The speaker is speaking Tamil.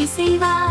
ஆட்சி செய்வார்